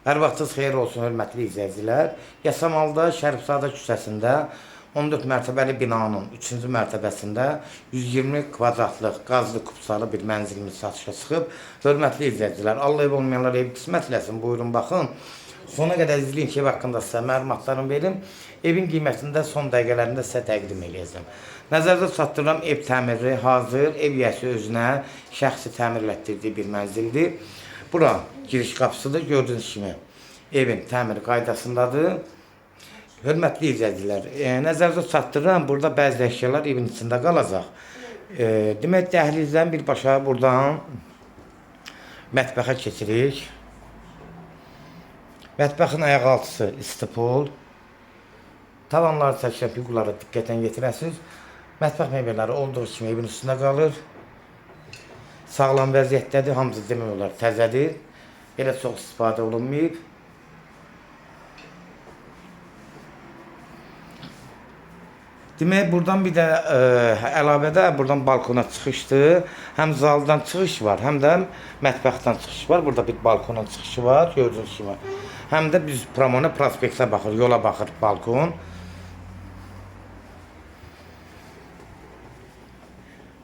Hər vaxtınız xeyir olsun, hörmətli izləyicilər. Yasamalda Şərifzadə küçəsində 14 mərtəbəli binanın 3-cü mərtəbəsində 120 kvadratlıq qazlı kupsalı bir mənzilimiz satışa çıxıb. Hörmətli izləyicilər, Allah ev olmayanlar ev qismət eləsin. Buyurun baxın. Sona qədər izləyin ki, ev haqqında sizə məlumatlarımı verim. Evin qiymətində son dəqiqələrində sizə təqdim edəcəm. Nəzərdə çatdırılan ev təmiri hazır, ev yiyəsi özünə şəxsi təmir etdirdiyi bir mənzildir. Bura giriş qapısıdır. Gördüyünüz kimi evin təmiri qaydasındadır. Hörmətli izləyicilər, e, nəzərdə çatdırıram, burada bəzi əşyalar evin içində qalacaq. E, demək, dəhlizdən birbaşa buradan mətbəxə keçirik. Mətbəxin ayaq altısı istipol. Tavanları çəkilən fiqurları diqqətən yetirəsiniz. Mətbəx mebelləri olduğu kimi evin üstündə qalır. Sağlam vəziyyətdədir, hamısı demək olar təzədir. Elə çox istifadə olunmayıb. Demək, buradan bir də ə, əlavədə buradan balkona çıxışdır. Həm zaldan çıxış var, həm də mətbəxdən çıxış var. Burada bir balkona çıxışı var, gördüyünüz kimi. Həm də biz Pramona prospektə baxır, yola baxır balkon.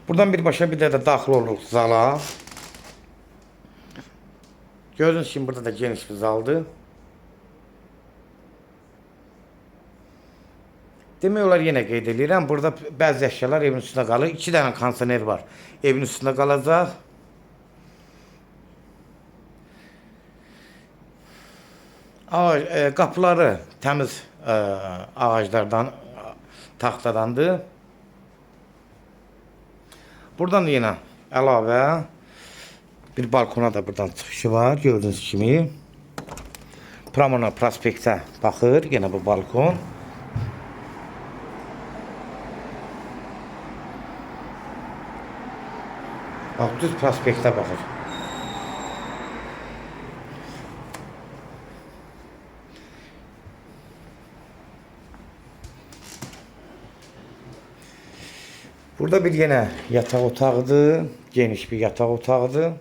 Buradan birbaşa bir də, də daxil oluruq zala. Gördüyünüz kimi burada da geniş bir zaldır. Demək olar yenə qeyd edirəm, burada bəzi əşyalar evin üstündə qalır. 2 dənə kondisioner var. Evin üstündə qalacaq. Ağac, e, qapıları təmiz e, ağaclardan, taxtadandır. Buradan da yenə əlavə bir balkona da buradan çıxışı var, gördüyünüz kimi. Pramona prospektə baxır, yenə bu balkon. Bax, düz prospektə baxır. Burada bir yenə yataq otağıdır. Geniş bir yataq otağıdır.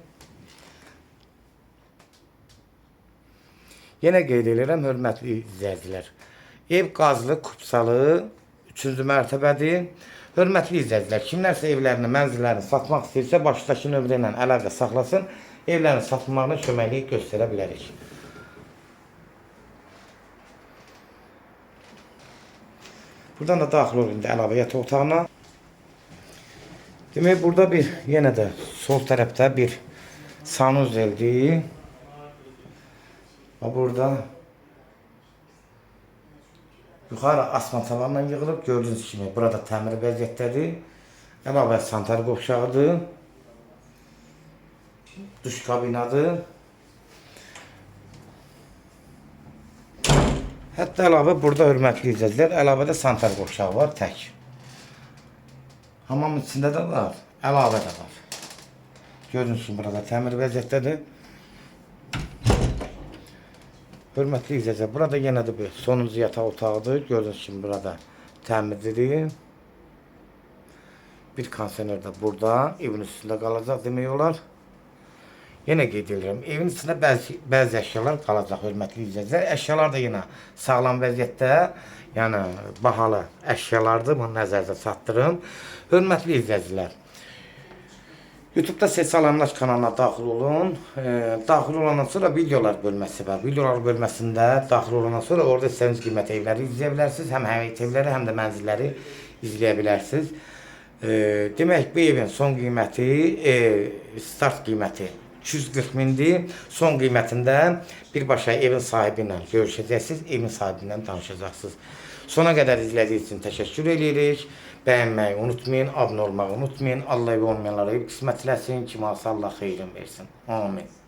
Yenə qeyd edirəm, hörmətli izləyicilər. Ev qazlı, kupsalı, 3-cü mərtəbədir. Hörmətli izləyicilər, kimlərsə evlərini, mənzillərini satmaq istəyirsə, başdakı nömrə ilə əlaqə saxlasın. Evlərin satılmağına köməklik göstərə bilərik. Buradan da daxil olun indi əlavə yataq otağına. Demək, burada bir, yenə də sol tərəfdə bir sanuzeldir. Və burada yuxarı asma tavanla yığılıb, gördüyünüz kimi burada təmir vəziyyətdədir. Əlavə santar qovşağıdır. Duş kabinadır. Hətta əlavə burada hörmətli izləyicilər, əlavə də santar qovşağı var tək. Hamamın içində də var, əlavə də var. Kimi burada təmir vəziyyətdədir. Hörmətli izləyicilər, burada yenə də bir sonuncu yataq otağıdır. Kimi burada təmirlidir. Bir kondisioner də burada, evin üstündə qalacaq demək olar. Yenə qeyd edirəm, evin içində bəzi, bəzi əşyalar qalacaq, hörmətli izləyicilər. Əşyalar da yenə sağlam vəziyyətdə, yəni bahalı əşyalardır, bunu nəzərdə çatdırın. Hörmətli izləyicilər, YouTube'da ses alanlar kanalına daxil olun. E, daxil olandan sonra videolar bölməsi var. Videolar bölməsində daxil olandan sonra orada istədiyiniz qiymət evləri izləyə bilərsiniz. Həm həyət evləri, həm də mənzilləri izləyə bilərsiniz. E, demək bu evin son qiyməti, e, start qiyməti 240 mindir. Son qiymətində birbaşa evin sahibi ilə görüşəcəksiniz, evin sahibi ilə danışacaqsınız. Sona qədər izlədiyiniz üçün təşəkkür edirik. Bəyənməyi unutmayın, abunə olmağı unutmayın. Allah evi olmayanlara ev qismət eləsin, kimə Allah xeyrin versin. Amin.